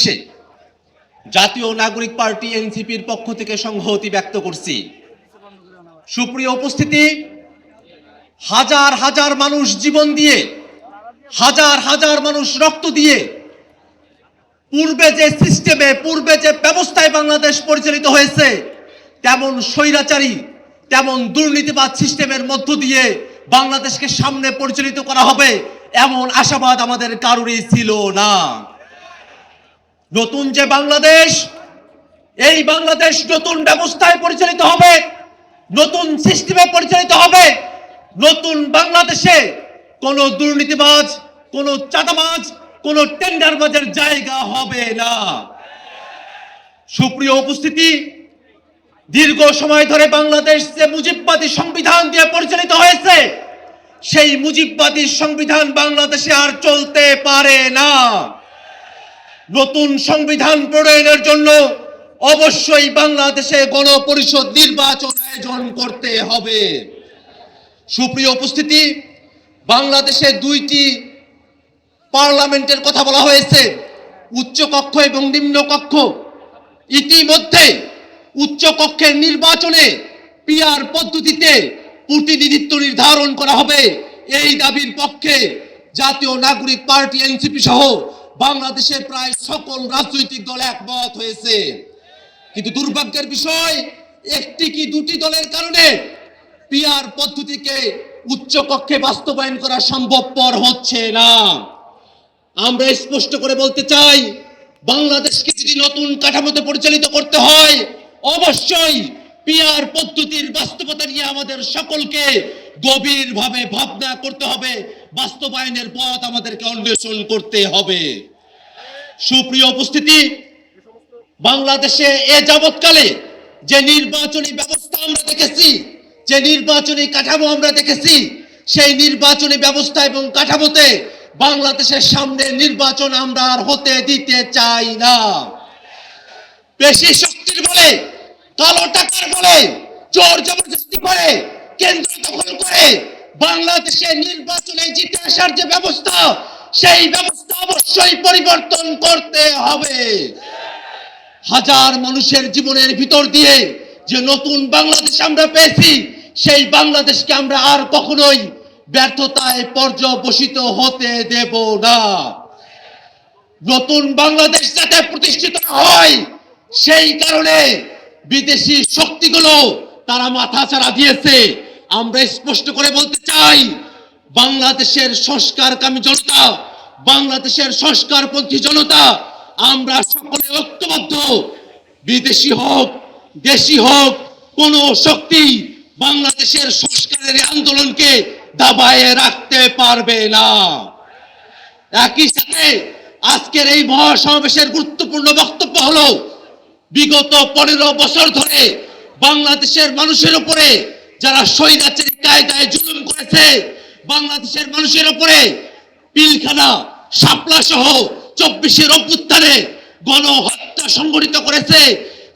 সমাবেশে জাতীয় নাগরিক পার্টি এনসিপির পক্ষ থেকে সংহতি ব্যক্ত করছি। সুপ্রিয় উপস্থিতি, হাজার হাজার মানুষ জীবন দিয়ে, হাজার হাজার মানুষ রক্ত দিয়ে, পূর্বে যে সিস্টেমে, পূর্বে যে ব্যবস্থায় বাংলাদেশ পরিচালিত হয়েছে, তেমন স্বৈরাচারী, তেমন দুর্নীতিবাদ সিস্টেমের মধ্য দিয়ে বাংলাদেশকে সামনে পরিচালিত করা হবে, এমন আশাবাদ আমাদের কারোরই ছিল না। নতুন যে বাংলাদেশ, এই বাংলাদেশ নতুন ব্যবস্থায় পরিচালিত হবে, নতুন সিস্টেমে পরিচালিত হবে, নতুন বাংলাদেশে কোন দুর্নীতিবাজ, কোন চাঁদাবাজ, কোন টেন্ডারবাজের জায়গা হবে না। সুপ্রিয় উপস্থিতি, দীর্ঘ সময় ধরে বাংলাদেশ যে মুজিববাদী সংবিধান দিয়ে পরিচালিত হয়েছে, সেই মুজিববাদী সংবিধান বাংলাদেশে আর চলতে পারে না। নতুন সংবিধান প্রণয়নের জন্য অবশ্যই বাংলাদেশে গণপরিষদ নির্বাচন আয়োজন করতে হবে। সুপ্রিয় উপস্থিতি, বাংলাদেশে দুইটি পার্লামেন্টের কথা বলা হয়েছে, উচ্চ কক্ষ এবং নিম্ন কক্ষ। ইতিমধ্যে উচ্চ কক্ষের নির্বাচনে পিআর পদ্ধতিতে প্রতিনিধিত্ব নির্ধারণ করা হবে। এই দাবির পক্ষে জাতীয় নাগরিক পার্টি, এনসিপি সহ বাংলাদেশের প্রায় সকল রাজনৈতিক দল একমত হয়েছে। কিন্তু দুর্ভাগ্যের বিষয়, একটি কি দুটি দলের কারণে পিআর পদ্ধতিকে উচ্চ কক্ষে বাস্তবায়ন করা সম্ভবপর হচ্ছে না। আমরা স্পষ্ট করে বলতে চাই, বাংলাদেশকে যদি নতুন কাঠামোতে পরিচালিত করতে হয়, অবশ্যই পিআর পদ্ধতির বাস্তবতা নিয়ে আমাদের সকলকে গভীরভাবে ভাবনা করতে হবে। বাস্তবায়নের পথ আমাদেরকে অন্বেষণ করতে হবে। সুপ্রিয় উপস্থিতি, বাংলাদেশে এ যাবৎকালে যে নির্বাচনী ব্যবস্থা আমরা দেখেছি, যে নির্বাচনী কাঠামো আমরা দেখেছি, সেই নির্বাচনী ব্যবস্থা এবং কাঠামোতে বাংলাদেশের সামনে নির্বাচন আমরা আর হতে দিতে চাই না। বেশি শক্তির বলে, কালো টাকার বলে চোর জবরদস্তি করে, কেন্দ্র দখল করে বাংলাদেশের নির্বাচনে জিতে আসার যে ব্যবস্থা, সেই ব্যবস্থা অবশ্যই পরিবর্তন করতে হবে। হাজার মানুষের জীবনের ভিতর দিয়ে যে নতুন বাংলাদেশ আমরা পেয়েছি, সেই বাংলাদেশকে আমরা আর কখনোই ব্যর্থতায় পর্যবসিত হতে দেব না। নতুন বাংলাদেশ যাতে প্রতিষ্ঠিত হয়, সেই কারণে বিদেশি শক্তিগুলো তারা মাথা ছাড়া দিয়েছে। আমরা স্পষ্ট করে বলতে চাই, বাংলাদেশের সংস্কারকামী জনতা, বাংলাদেশের সংস্কারপন্থী জনতা, আমরা সকলে ঐক্যবদ্ধ। বিদেশি হোক, দেশি হোক, কোন শক্তি বাংলাদেশের সংস্কারের আন্দোলনকে দাবায়ে রাখতে পারবে না। একই সাথে আজকের এই মহাসমাবেশের গুরুত্বপূর্ণ বক্তব্য হলো, বিগত পনেরো বছর ধরে বাংলাদেশের মানুষের উপরে যারা স্বৈরাচারী কায়দায় জুলুম করেছে, বাংলাদেশের মানুষের ওপরে পিলখানা, শাপলা সহ চব্বিশের অভ্যুত্থানে গণহত্যা সংগঠিত করেছে।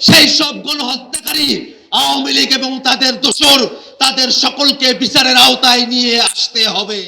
সেই সব গণহত্যাকারী আওয়ামী লীগ এবং তাদের দোষর, তাদের সকলকে বিচারের আওতায় নিয়ে আসতে হবে।